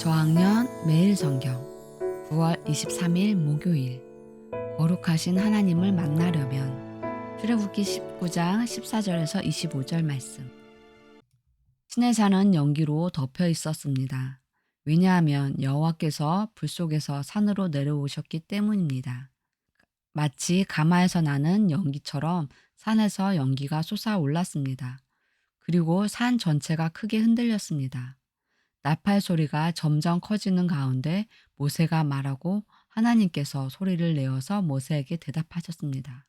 저학년 매일 성경 9월 23일 목요일 거룩하신 하나님을 만나려면 출애굽기 19장 14절에서 25절 말씀 신의 산은 연기로 덮여 있었습니다. 왜냐하면 여호와께서 불 속에서 산으로 내려오셨기 때문입니다. 마치 가마에서 나는 연기처럼 산에서 연기가 솟아올랐습니다. 그리고 산 전체가 크게 흔들렸습니다. 나팔 소리가 점점 커지는 가운데 모세가 말하고 하나님께서 소리를 내어서 모세에게 대답하셨습니다.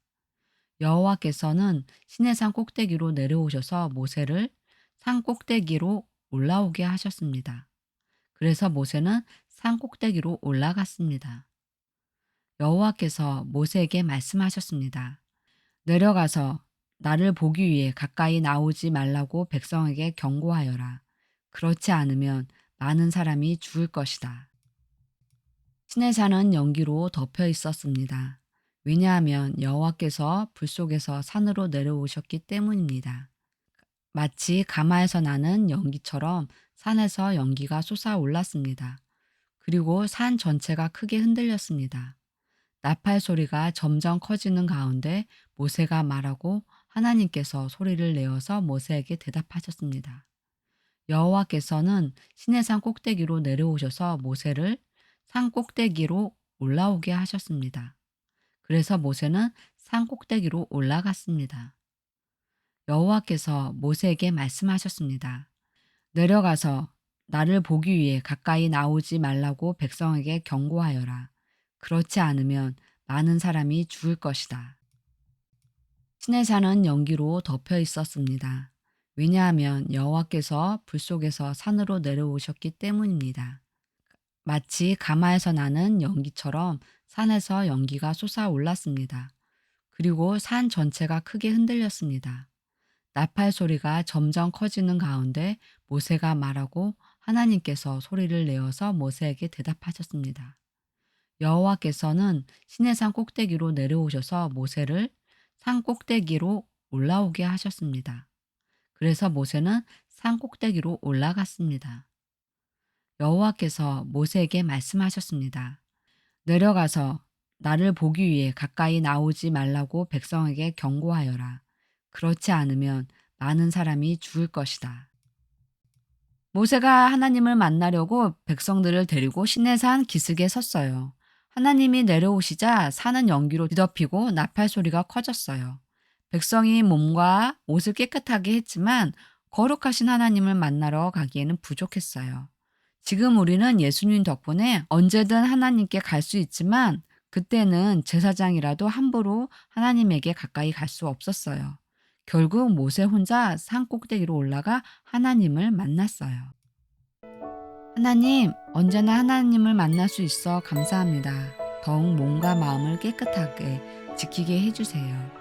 여호와께서는 시내산 꼭대기로 내려오셔서 모세를 산 꼭대기로 올라오게 하셨습니다. 그래서 모세는 산 꼭대기로 올라갔습니다. 여호와께서 모세에게 말씀하셨습니다. 내려가서 나를 보기 위해 가까이 나오지 말라고 백성에게 경고하여라. 그렇지 않으면 많은 사람이 죽을 것이다. 신의 산은 연기로 덮여 있었습니다. 왜냐하면 여호와께서 불 속에서 산으로 내려오셨기 때문입니다. 마치 가마에서 나는 연기처럼 산에서 연기가 솟아올랐습니다. 그리고 산 전체가 크게 흔들렸습니다. 나팔 소리가 점점 커지는 가운데 모세가 말하고 하나님께서 소리를 내어서 모세에게 대답하셨습니다. 여호와께서는 시내 산 꼭대기로 내려오셔서 모세를 산 꼭대기로 올라오게 하셨습니다. 그래서 모세는 산 꼭대기로 올라갔습니다. 여호와께서 모세에게 말씀하셨습니다. 내려가서 나를 보기 위해 가까이 나오지 말라고 백성에게 경고하여라. 그렇지 않으면 많은 사람이 죽을 것이다. 신의 산은 연기로 덮여 있었습니다. 왜냐하면 여호와께서 불 속에서 산으로 내려오셨기 때문입니다. 마치 가마에서 나는 연기처럼 산에서 연기가 솟아올랐습니다. 그리고 산 전체가 크게 흔들렸습니다. 나팔 소리가 점점 커지는 가운데 모세가 말하고 하나님께서 소리를 내어서 모세에게 대답하셨습니다. 여호와께서는 시내산 꼭대기로 내려오셔서 모세를 산 꼭대기로 올라오게 하셨습니다. 그래서 모세는 산 꼭대기로 올라갔습니다. 여호와께서 모세에게 말씀하셨습니다. 내려가서 나를 보기 위해 가까이 나오지 말라고 백성에게 경고하여라. 그렇지 않으면 많은 사람이 죽을 것이다. 모세가 하나님을 만나려고 백성들을 데리고 시내산 기슭에 섰어요. 하나님이 내려오시자 산은 연기로 뒤덮이고 나팔 소리가 커졌어요. 백성이 몸과 옷을 깨끗하게 했지만 거룩하신 하나님을 만나러 가기에는 부족했어요. 지금 우리는 예수님 덕분에 언제든 하나님께 갈 수 있지만 그때는 제사장이라도 함부로 하나님에게 가까이 갈 수 없었어요. 결국 모세 혼자 산 꼭대기로 올라가 하나님을 만났어요. 하나님, 언제나 하나님을 만날 수 있어 감사합니다. 더욱 몸과 마음을 깨끗하게 지키게 해주세요.